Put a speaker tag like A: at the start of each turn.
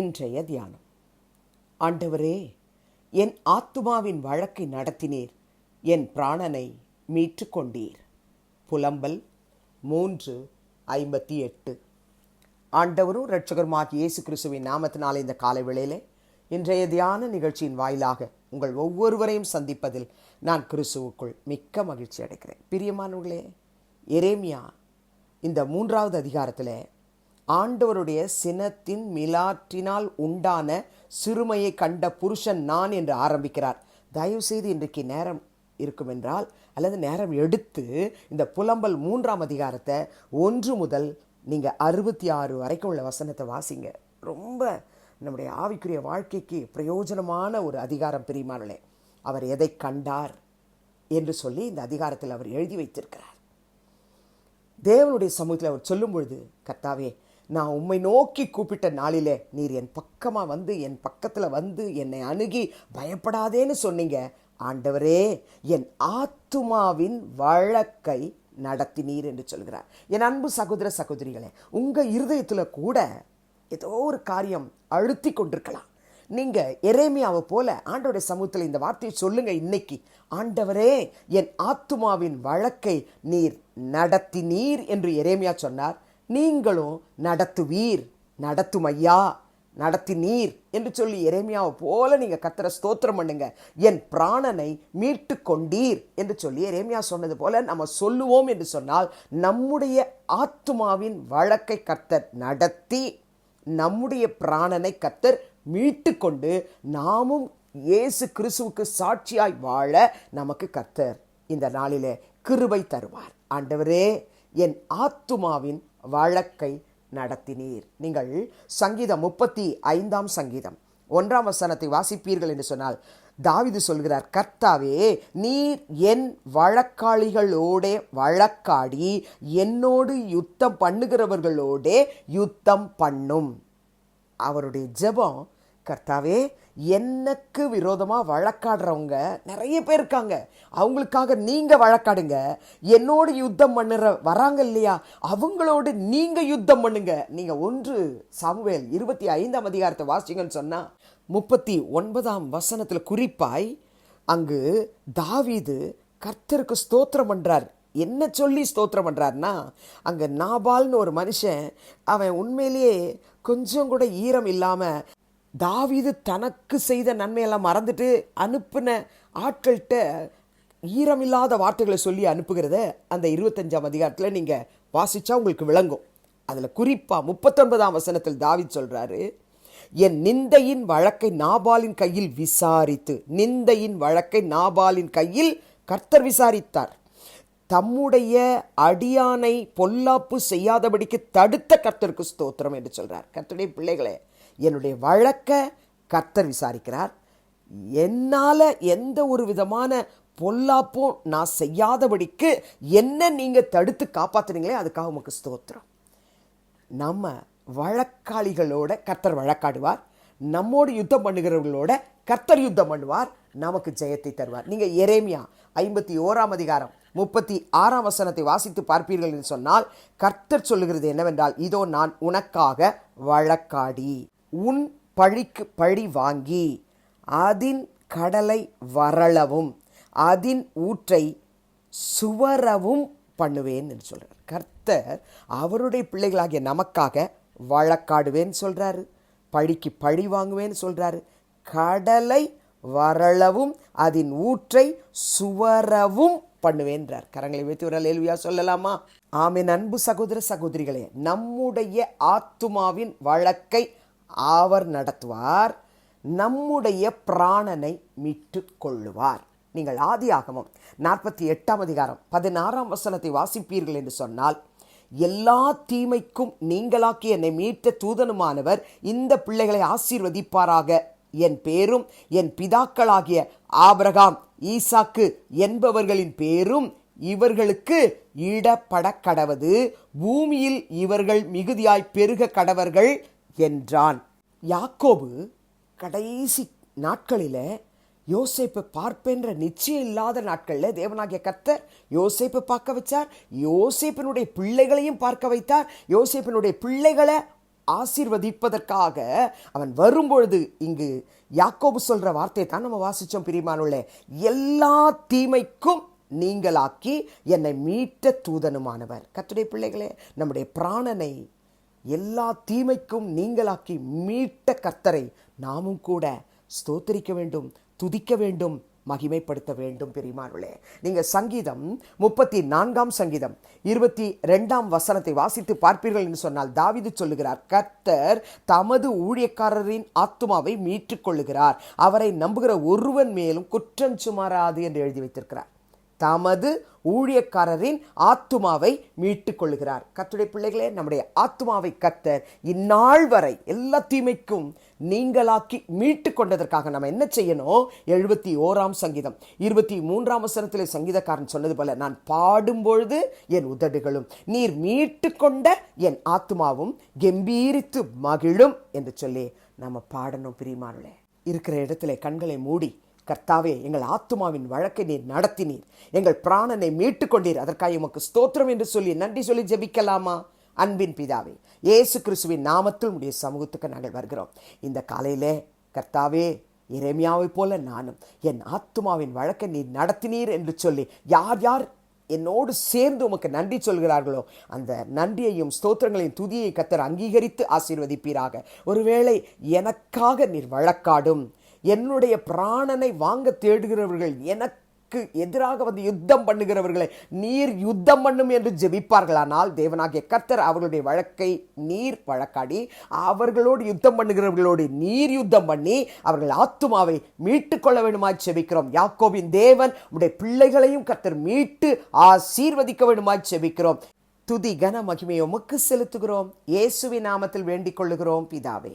A: இன்றைய தியானம் ஆண்டவரே என் ஆத்துமாவின் வழக்கை நடத்தினீர் என் பிராணனை மீட்டு கொண்டீர் புலம்பல் மூன்று ஐம்பத்தி எட்டு ஆண்டவரும் ரட்சகருமாக இயேசு கிறிஸ்துவின் நாமத்தினால் இந்த காலை வேளையிலே இன்றைய தியான நிகழ்ச்சியின் வாயிலாக உங்கள் ஒவ்வொருவரையும் சந்திப்பதில் நான் கிறிஸ்துவுக்குள் மிக்க மகிழ்ச்சி அடைக்கிறேன் பிரியமானவர்களே எரேமியா இந்த மூன்றாவது அதிகாரத்தில் ஆண்டவருடைய சினத்தின் மிலாற்றினால் உண்டான சிறுமையை கண்ட புருஷன் நான் என்று ஆரம்பிக்கிறார் தயவுசெய்து இன்றைக்கு நேரம் இருக்கும் என்றால் அல்லது நேரம் எடுத்து இந்த புலம்பல் மூன்றாம் அதிகாரத்தை ஒன்று முதல் நீங்கள் அறுபத்தி ஆறு வரைக்கும் உள்ள வசனத்தை வாசிங்க ரொம்ப நம்முடைய ஆவிக்குரிய வாழ்க்கைக்கு பிரயோஜனமான ஒரு அதிகாரம் பிரிமானே அவர் எதை கண்டார் என்று சொல்லி இந்த அதிகாரத்தில் அவர் எழுதி வைத்திருக்கிறார் தேவனுடைய சமூகத்தில் அவர் சொல்லும் பொழுது கர்த்தாவே நான் உம்மை நோக்கி கூப்பிட்ட நாளிலே நீர் என் பக்கமாக வந்து என் பக்கத்தில் வந்து என்னை அணுகி பயப்படாதேன்னு சொன்னீங்க ஆண்டவரே என் ஆத்துமாவின் வழக்கை நடத்தினீர் என்று சொல்கிறார் என் அன்பு சகோதர சகோதரிகளே உங்கள் இருதயத்தில் கூட ஏதோ ஒரு காரியம் அழுத்தி கொண்டிருக்கலாம் நீங்கள் எரேமியாவை போல ஆண்டோடைய சமூகத்தில் இந்த வார்த்தையை சொல்லுங்கள் இன்னைக்கு ஆண்டவரே என் ஆத்துமாவின் வழக்கை நீர் நடத்தினீர் என்று எரேமியா சொன்னார் நீங்களும் நடத்துவீர் நடத்துமையா நடத்தினீர் என்று சொல்லி எரேமியாவை போல நீங்கள் கத்துற ஸ்தோத்திரம் பண்ணுங்க என் பிராணனை மீட்டு கொண்டீர் என்று சொல்லி எரேமியா சொன்னது போல நம்ம சொல்லுவோம் என்று சொன்னால் நம்முடைய ஆத்மாவின் வழக்கை கத்தர் நடத்தி நம்முடைய பிராணனை கத்தர் மீட்டு கொண்டு நாமும் இயேசு கிறிஸ்துவுக்கு சாட்சியாய் வாழ நமக்கு கத்தர் இந்த நாளிலே கிருபை தருவார் ஆண்டவரே என் ஆத்துமாவின் வழக்கை நடத்தினீர் நீங்கள் சங்கீதம் முப்பத்தி ஐந்தாம் சங்கீதம் ஒன்றாம் வசனத்தை வாசிப்பீர்கள் என்று சொன்னால் தாவிது சொல்கிறார் கர்த்தாவே நீர் என் வழக்காளிகளோடே வழக்காடி என்னோடு யுத்தம் பண்ணுகிறவர்களோடே யுத்தம் பண்ணும் அவருடைய ஜெபம் கர்த்தாவே எனக்கு விரோதமாக வழக்காடுறவங்க நிறைய பேர் இருக்காங்க அவங்களுக்காக நீங்கள் வழக்காடுங்க என்னோட யுத்தம் பண்ணுற வராங்க இல்லையா அவங்களோடு நீங்கள் யுத்தம் பண்ணுங்க நீங்கள் ஒன்று சமுவேல் இருபத்தி ஐந்தாம் அதிகாரத்தை வாசிங்கன்னு சொன்னால் முப்பத்தி ஒன்பதாம் வசனத்தில் குறிப்பாய் அங்கு தாவீது கர்த்தருக்கு ஸ்தோத்திரம் பண்ணுறார் என்ன சொல்லி ஸ்தோத்திரம் பண்ணுறாருன்னா அங்கே நாபால்னு ஒரு மனுஷன் அவன் உண்மையிலேயே கொஞ்சம் கூட ஈரம் இல்லாமல் தாவிது தனக்கு செய்த நன்மையெல்லாம் மறந்துட்டு அனுப்பின ஆட்கள்கிட்ட ஈரமில்லாத வார்த்தைகளை சொல்லி அனுப்புகிறத அந்த இருபத்தஞ்சாம் அதிகாரத்தில் நீங்கள் வாசித்தா உங்களுக்கு விளங்கும் அதில் குறிப்பாக முப்பத்தொன்பதாம் வசனத்தில் தாவித் சொல்கிறாரு என் நிந்தையின் வழக்கை நாபாலின் கையில் விசாரித்து நிந்தையின் வழக்கை நாபாலின் கையில் கர்த்தர் விசாரித்தார் தம்முடைய அடியானை பொல்லாப்பு செய்யாதபடிக்கு தடுத்த கர்த்தருக்கு ஸ்தோத்திரம் என்று சொல்கிறார் கர்த்தருடைய பிள்ளைகளே என்னுடைய வழக்க கர்த்தர் விசாரிக்கிறார் என்னால் எந்த ஒரு விதமான பொல்லாப்பும் நான் செய்யாதபடிக்கு என்ன நீங்கள் தடுத்து காப்பாற்றுனீங்களே அதுக்காக உமக்கு ஸ்தோத்திரம் நம்ம வழக்காளிகளோட கர்த்தர் வழக்காடுவார் நம்மோடு யுத்தம் பண்ணுகிறவர்களோட கர்த்தர் யுத்தம் பண்ணுவார் நமக்கு ஜெயத்தை தருவார் நீங்கள் எரேமியா ஐம்பத்தி ஓராம் அதிகாரம் முப்பத்தி ஆறாம் வசனத்தை வாசித்து பார்ப்பீர்கள் என்று சொன்னால் கர்த்தர் சொல்லுகிறது என்னவென்றால் இதோ நான் உனக்காக வழக்காடி உன் பழிக்கு பழி வாங்கி அதின் கடலை வரளவும் அதின் ஊற்றை சுவரவும் பண்ணுவேன் என்று சொல்கிறார் கர்த்தர் அவருடைய பிள்ளைகளாகிய நமக்காக வழக்காடுவேன்னு சொல்கிறாரு பழிக்கு பழி வாங்குவேன்னு சொல்கிறாரு கடலை வரளவும் அதன் ஊற்றை சுவரவும் பண்ணுவேன்றார் கரங்களை வைத்து ஒரு அலேல்வியா சொல்லலாமா ஆமின் அன்பு சகோதர சகோதரிகளே நம்முடைய ஆத்துமாவின் வழக்கை ஆவர் நடத்துவார் நம்முடைய பிராணனை மீட்டு கொள்ளுவார் நீங்கள் ஆதி ஆகமும் நாற்பத்தி எட்டாம் அதிகாரம் பதினாறாம் வசனத்தை வாசிப்பீர்கள் என்று சொன்னால் எல்லா தீமைக்கும் நீங்களாக்கி என்னை மீட்ட தூதனுமானவர் இந்த பிள்ளைகளை ஆசீர்வதிப்பாராக என் பேரும் என் பிதாக்களாகிய ஆபிரகாம் ஈசாக்கு என்பவர்களின் பேரும் இவர்களுக்கு இடப்பட கடவது பூமியில் இவர்கள் மிகுதியாய் பெருக கடவர்கள் என்றான் யாக்கோபு கடைசி நாட்களில் யோசேப்பு பார்ப்பேன்ற நிச்சயம் இல்லாத நாட்களில் தேவனாகிய கத்தர் யோசைப்பை பார்க்க வச்சார் யோசேப்பினுடைய பிள்ளைகளையும் பார்க்க வைத்தார் யோசேப்பினுடைய பிள்ளைகளை ஆசீர்வதிப்பதற்காக அவன் வரும்பொழுது இங்கு யாக்கோபு சொல்கிற வார்த்தையை தான் நம்ம வாசித்தோம் பிரிமானுள்ள எல்லா தீமைக்கும் நீங்களாக்கி என்னை மீட்ட தூதனுமானவர் கத்துடைய பிள்ளைகளே நம்முடைய பிராணனை எல்லா தீமைக்கும் நீங்களாக்கி மீட்ட கர்த்தரை நாமும் கூட ஸ்தோத்தரிக்க வேண்டும் துதிக்க வேண்டும் மகிமைப்படுத்த வேண்டும் பெரியமானே நீங்கள் சங்கீதம் முப்பத்தி நான்காம் சங்கீதம் இருபத்தி ரெண்டாம் வசனத்தை வாசித்து பார்ப்பீர்கள் என்று சொன்னால் தாவிது சொல்லுகிறார் கர்த்தர் தமது ஊழியக்காரரின் ஆத்மாவை மீட்டுக்கொள்ளுகிறார் அவரை நம்புகிற ஒருவன் மேலும் குற்றம் சுமாராது என்று எழுதி வைத்திருக்கிறார் தமது ஊழியக்காரரின் ஆத்துமாவை மீட்டு கொள்கிறார் கத்துடைய பிள்ளைகளே நம்முடைய ஆத்துமாவை கத்தர் இந்நாள் வரை எல்லா தீமைக்கும் நீங்களாக்கி மீட்டு கொண்டதற்காக நம்ம என்ன செய்யணும் எழுபத்தி ஓராம் சங்கீதம் இருபத்தி மூன்றாம் வசனத்திலே சங்கீதக்காரன் சொன்னது போல நான் பாடும் பொழுது என் உதடுகளும் நீர் மீட்டு கொண்ட என் ஆத்மாவும் கெம்பீரித்து மகிழும் என்று சொல்லி நம்ம பாடணும் பிரிமானே இருக்கிற இடத்துல கண்களை மூடி கர்த்தாவே எங்கள் ஆத்மாவின் வழக்கை நீர் நடத்தினீர் எங்கள் பிராணனை மீட்டுக் கொண்டீர் அதற்காக உமக்கு ஸ்தோத்திரம் என்று சொல்லி நன்றி சொல்லி ஜெபிக்கலாமா அன்பின் பிதாவே இயேசு கிறிஸ்துவின் நாமத்தில் உடைய சமூகத்துக்கு நாங்கள் வருகிறோம் இந்த காலையிலே கர்த்தாவே இறைமையாவை போல நானும் என் ஆத்மாவின் வழக்கை நீர் நடத்தினீர் என்று சொல்லி யார் யார் என்னோடு சேர்ந்து உமக்கு நன்றி சொல்கிறார்களோ அந்த நன்றியையும் ஸ்தோத்திரங்களையும் துதியை கத்தர் அங்கீகரித்து ஆசீர்வதிப்பீராக ஒருவேளை எனக்காக நீர் வழக்காடும் என்னுடைய பிராணனை வாங்க தேடுகிறவர்கள் எனக்கு எதிராக வந்து யுத்தம் பண்ணுகிறவர்களை நீர் யுத்தம் பண்ணும் என்று ஜெபிப்பார்களானால் தேவனாகிய கர்த்தர் அவர்களுடைய வழக்கை நீர் வழக்காடி அவர்களோடு யுத்தம் பண்ணுகிறவர்களோடு நீர் யுத்தம் பண்ணி அவர்கள் ஆத்துமாவை மீட்டு கொள்ள வேண்டுமாய் செபிக்கிறோம் யாக்கோவின் தேவன் உடைய பிள்ளைகளையும் கர்த்தர் மீட்டு ஆசீர்வதிக்க வேண்டுமாய் செபிக்கிறோம் துதி கன மகிமையை உமக்கு செலுத்துகிறோம் இயேசுவின் நாமத்தில் வேண்டிக் கொள்ளுகிறோம் பிதாவே